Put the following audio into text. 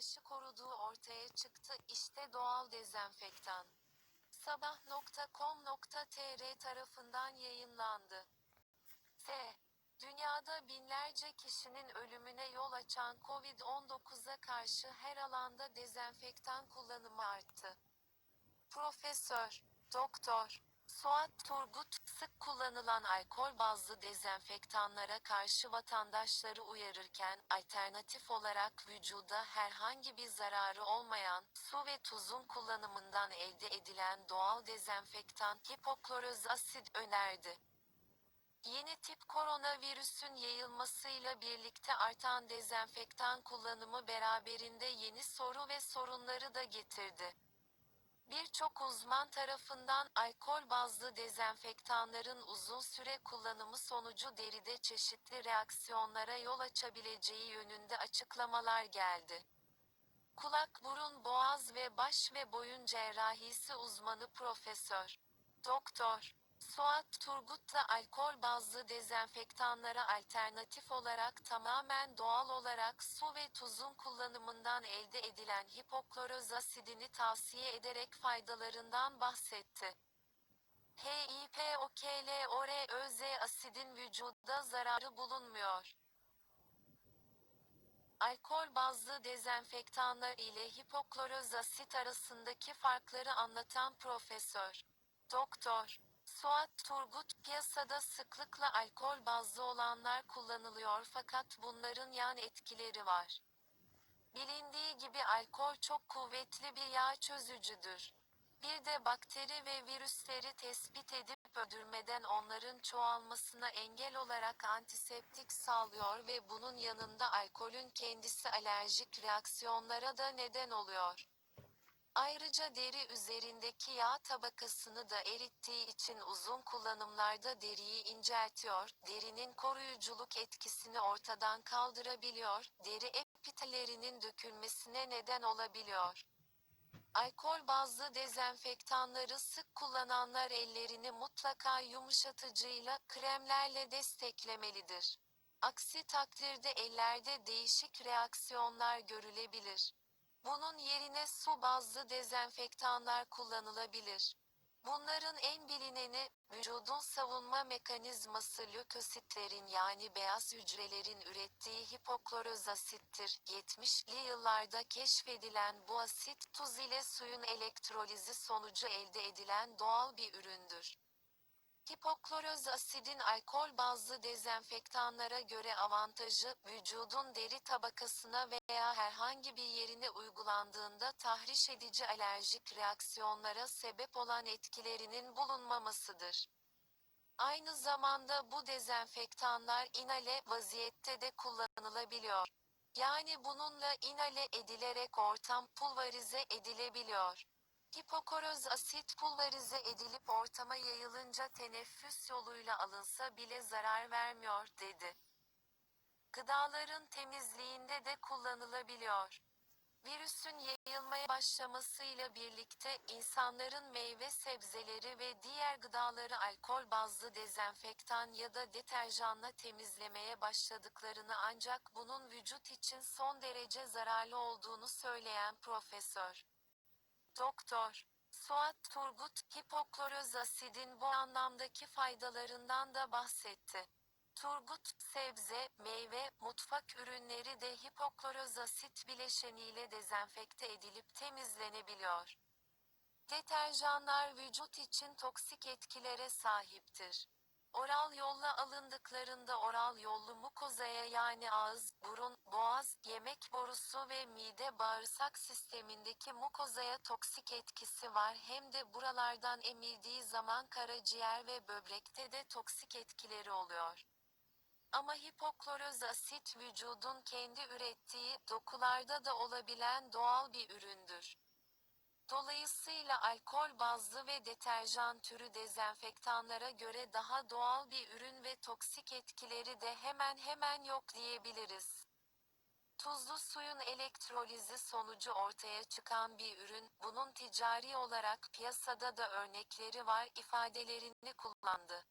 karşı koruduğu ortaya çıktı. İşte doğal dezenfektan. Sabah.com.tr tarafından yayınlandı. S. Dünyada binlerce kişinin ölümüne yol açan Covid-19'a karşı her alanda dezenfektan kullanımı arttı. Profesör, Doktor Suat Turgut, sık kullanılan alkol bazlı dezenfektanlara karşı vatandaşları uyarırken, alternatif olarak vücuda herhangi bir zararı olmayan, su ve tuzun kullanımından elde edilen doğal dezenfektan hipokloroz asit önerdi. Yeni tip koronavirüsün yayılmasıyla birlikte artan dezenfektan kullanımı beraberinde yeni soru ve sorunları da getirdi. Birçok uzman tarafından alkol bazlı dezenfektanların uzun süre kullanımı sonucu deride çeşitli reaksiyonlara yol açabileceği yönünde açıklamalar geldi. Kulak, burun, boğaz ve baş ve boyun cerrahisi uzmanı Profesör Doktor Suat Turgut da alkol bazlı dezenfektanlara alternatif olarak tamamen doğal olarak su ve tuzun kullanımından elde edilen hipokloroz asidini tavsiye ederek faydalarından bahsetti. HIPOKLORÖZ asidin vücuda zararı bulunmuyor. Alkol bazlı dezenfektanlar ile hipokloroz asit arasındaki farkları anlatan Profesör Doktor Suat Turgut, piyasada sıklıkla alkol bazlı olanlar kullanılıyor fakat bunların yan etkileri var. Bilindiği gibi alkol çok kuvvetli bir yağ çözücüdür. Bir de bakteri ve virüsleri tespit edip öldürmeden onların çoğalmasına engel olarak antiseptik sağlıyor ve bunun yanında alkolün kendisi alerjik reaksiyonlara da neden oluyor. Ayrıca deri üzerindeki yağ tabakasını da erittiği için uzun kullanımlarda deriyi inceltiyor, derinin koruyuculuk etkisini ortadan kaldırabiliyor, deri epitellerinin dökülmesine neden olabiliyor. Alkol bazlı dezenfektanları sık kullananlar ellerini mutlaka yumuşatıcıyla, kremlerle desteklemelidir. Aksi takdirde ellerde değişik reaksiyonlar görülebilir. Bunun yerine su bazlı dezenfektanlar kullanılabilir. Bunların en bilineni, vücudun savunma mekanizması lökositlerin yani beyaz hücrelerin ürettiği hipokloroz asittir. 70'li yıllarda keşfedilen bu asit, tuz ile suyun elektrolizi sonucu elde edilen doğal bir üründür. Hipokloroz asidin alkol bazlı dezenfektanlara göre avantajı, vücudun deri tabakasına veya herhangi bir yerine uygulandığında tahriş edici alerjik reaksiyonlara sebep olan etkilerinin bulunmamasıdır. Aynı zamanda bu dezenfektanlar inhale vaziyette de kullanılabiliyor. Yani bununla inhale edilerek ortam pulverize edilebiliyor. Hipokoroz asit pulverize edilip ortama yayılınca teneffüs yoluyla alınsa bile zarar vermiyor, dedi. Gıdaların temizliğinde de kullanılabiliyor. Virüsün yayılmaya başlamasıyla birlikte insanların meyve sebzeleri ve diğer gıdaları alkol bazlı dezenfektan ya da deterjanla temizlemeye başladıklarını ancak bunun vücut için son derece zararlı olduğunu söyleyen profesör Doktor Suat Turgut, hipokloroz asidin bu anlamdaki faydalarından da bahsetti. Turgut, sebze, meyve, mutfak ürünleri de hipokloroz asit bileşeniyle dezenfekte edilip temizlenebiliyor. Deterjanlar vücut için toksik etkilere sahiptir. Oral yolla alındıklarında oral yollu mukozaya yani ağız, burun, boğaz, yemek borusu ve mide bağırsak sistemindeki mukozaya toksik etkisi var hem de buralardan emildiği zaman karaciğer ve böbrekte de toksik etkileri oluyor. Ama hipokloroz asit vücudun kendi ürettiği, dokularda da olabilen doğal bir üründür. Dolayısıyla alkol bazlı ve deterjan türü dezenfektanlara göre daha doğal bir ürün ve toksik etkileri de hemen hemen yok diyebiliriz. Tuzlu suyun elektrolizi sonucu ortaya çıkan bir ürün, bunun ticari olarak piyasada da örnekleri var ifadelerini kullandı.